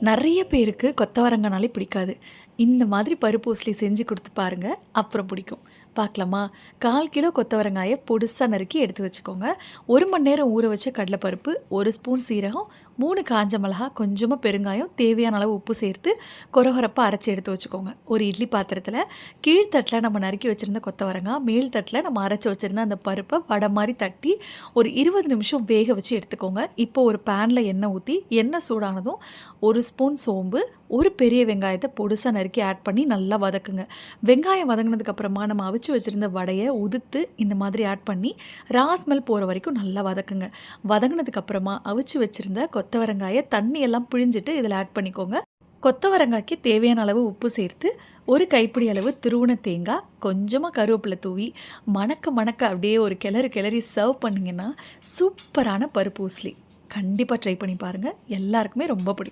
நிறைய பேருக்கு கொத்தவரங்கனாலே பிடிக்காது. இந்த மாதிரி பருப்பு உசிலி செஞ்சு கொடுத்து பாருங்கள் அப்புறம் பிடிக்கும். பார்க்கலாமா? கால் கிலோ கொத்தவரங்காயை பொடுசாக நறுக்கி எடுத்து வச்சுக்கோங்க. ஒரு மணி நேரம் ஊற வச்ச கடலைப்பருப்பு ஒரு ஸ்பூன் சீரகம் மூணு காஞ்ச மிளகா கொஞ்சமாக பெருங்காயம் தேவையான அளவு உப்பு சேர்த்து கொரகொரப்பாக அரைச்சி எடுத்து வச்சுக்கோங்க. ஒரு இட்லி பாத்திரத்தில் கீழ்த்தட்டில் நம்ம நறுக்கி வச்சுருந்த கொத்தவரங்காய் மேல் தட்டில் நம்ம அரைச்சி வச்சுருந்த அந்த பருப்பை வடை மாதிரி தட்டி ஒரு இருபது நிமிஷம் வேக வச்சு எடுத்துக்கோங்க. இப்போ ஒரு பேனில் எண்ணெய் ஊற்றி எண்ணெய் சூடானதும் ஒரு ஸ்பூன் சோம்பு ஒரு பெரிய வெங்காயத்தை பொடிசாக நறுக்கி ஆட் பண்ணி நல்லா வதக்குங்க. வெங்காயம் வதங்கினதுக்கப்புறமா நம்ம அவிச்சு வச்சுருந்த வடையை உதுத்து இந்த மாதிரி ஆட் பண்ணி ரா ஸ்மெல் போகிற வரைக்கும் நல்லா வதக்குங்க. வதங்கினதுக்கப்புறமா அவிச்சு வச்சுருந்த கொத்தவரங்காயை தண்ணி எல்லாம் பிழிஞ்சிட்டு இதில் ஆட் பண்ணிக்கோங்க. கொத்தவரங்காய்க்கு தேவையான அளவு உப்பு சேர்த்து ஒரு கைப்பிடி அளவு திருவுண தேங்காய் கொஞ்சமாக கருவேப்பிலை தூவி மணக்க மணக்க அப்படியே ஒரு கிளறு கிளறி சர்வ் பண்ணிங்கன்னா சூப்பரான பருப்பு ஊஸ்லி. கண்டிப்பாக ட்ரை பண்ணி பாருங்கள் எல்லாருக்குமே ரொம்ப பிடிக்கும்.